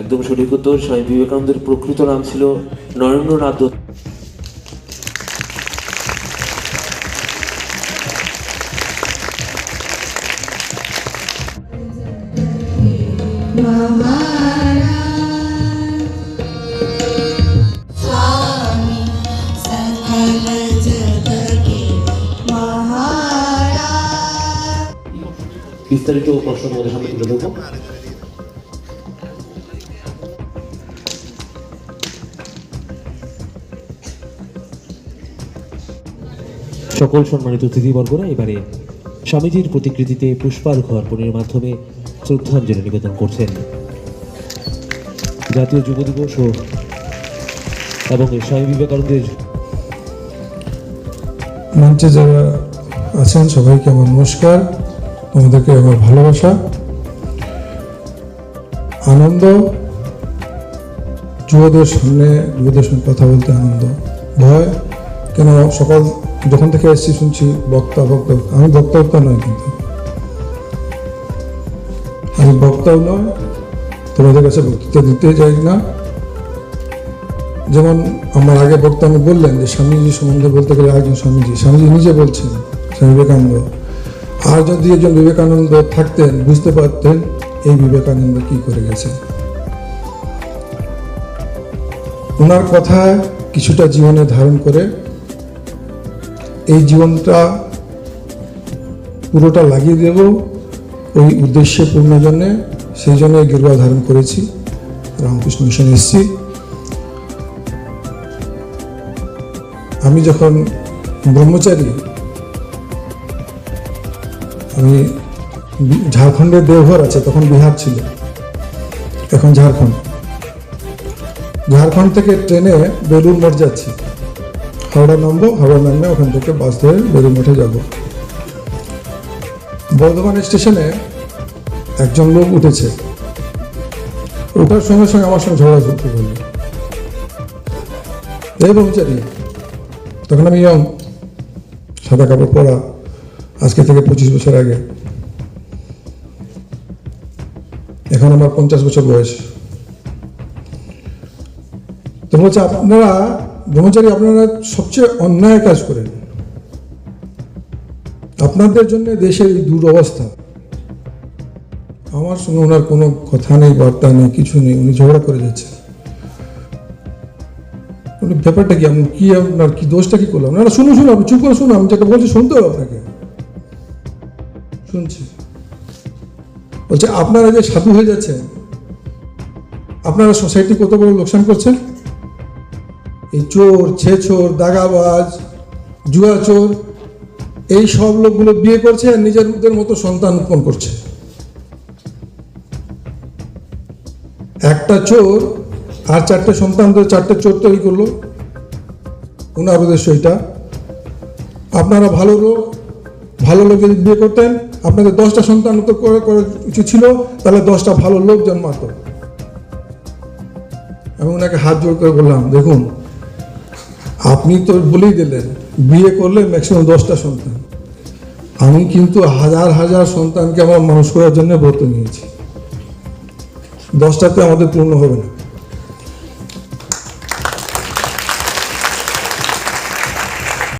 একদম সঠিক উত্তর স্বামী বিবেকানন্দের প্রকৃত নাম ছিল নরেন্দ্রনাথ দত্ত। বিস্তারিত প্রশ্ন তোমাদের সামনে তুলে দেবো সকল সম্মানিত অতিথিবর্গরা, এবারে স্বামীজির প্রতিকৃতিতে পুষ্পার্ঘ অর্পণের মাধ্যমে শ্রদ্ধাঞ্জলি নিবেদন করছেন। জাতীয় যুব দিবস ও এবং স্বামী বিবেকানন্দের মঞ্চে যারা আছেন, সবাইকে আমার নমস্কার। তোমাদেরকে আমার ভালোবাসা, আনন্দ, যুবদের সামনে যুবদের সঙ্গে কথা বলতে আনন্দ, ভয়, কেন সকাল যখন থেকে এসেছি শুনছি বক্তা বক্তা। আমি বক্তা বক্তা নয় কিন্তু। আমি বক্তাও নয় তোমাদের কাছে বক্তৃতা দিতে যাই না। যেমন আমার আগে বক্তা আমি বললেন যে, স্বামীজি সম্বন্ধে বলতে গেলে একজন স্বামীজি স্বামীজি নিজে বলছেন, স্বামী বিবেকানন্দ। আর যদি একজন বিবেকানন্দ থাকতেন, বুঝতে পারতেন এই বিবেকানন্দ কি করে গেছে। ওনার কথা কিছুটা জীবনে ধারণ করে এই জীবনটা পুরোটা লাগিয়ে দেব ওই উদ্দেশ্যে পূর্ণ জন্যে সেই জন্য এই গেরুয়া ধারণ করেছি। রামকৃষ্ণ মিশনে এসেছি। আমি যখন ব্রহ্মচারী, আমি ঝাড়খণ্ডের দেওঘর আছে, তখন বিহার ছিল। এখন ঝাড়খণ্ড। ঝাড়খণ্ড থেকে ট্রেনে বেলুর মঠ যাচ্ছি। হাওড়া নামবো, হাওড়া নামবে ওখান থেকে বাস ধরে বেলুর মঠে যাব। বর্ধমান স্টেশনে একজন লোক উঠেছে। ওঠার সঙ্গে সঙ্গে আমার সঙ্গে ঝগড়া শুরু করল এই ব্রহ্মচারী তখন আমি ইয়ং, সাদা কাপড় পরা, আজকে থেকে পঁচিশ বছর আগে। এখন আমার পঞ্চাশ বছর বয়স। তো বলছে, আপনারা ব্রহ্মচারী আপনারা সবচেয়ে অন্যায় কাজ করেন। আপনাদের জন্য দেশের এই দুরবস্থা। আমার সঙ্গে ওনার কোনো কথা নেই বার্তা নেই কিছু নেই উনি ঝগড়া করে যাচ্ছে। বলি, ব্যাপারটা কি আমি কি আপনার কি দোষটা কি করলাম? না, শুনুন শুনুন আপনি চুপ করে শুনুন আমি যেটা বলছি শুনতে হবে আপনাকে। শুনছি। বলছে আপনারা যে সাধু হয়ে যাচ্ছেন আপনারা সোসাইটি কত বড় লোকসান করছেন? এই চোর ছেচোর দাগাবাজ, জুয়া চোর, এই সব লোকগুলো বিয়ে করছে আর নিজের নিজেদের মতো সন্তান উৎপন্ন করছে। একটা চোর আর চারটে সন্তান ধরে চারটে চোর তৈরি করল। ওনার উদ্দেশ্য এটা আপনারা ভালো লোক ভালো লোক যদি বিয়ে করতেন, আপনাদের দশটা সন্তান তো উচিত ছিল, তাহলে দশটা ভালো লোক জন্মাতো। আমি ওনাকে হাত জোর করে বললাম, দেখুন আপনি তো বলেই দিলেন, বিয়ে করলে ম্যাক্সিমাম দশটা সন্তান। আমি কিন্তু হাজার হাজার সন্তানকে আমার মানুষ করার জন্য ব্রত নিয়েছি। দশটাতে আমাদের পূর্ণ হবে না।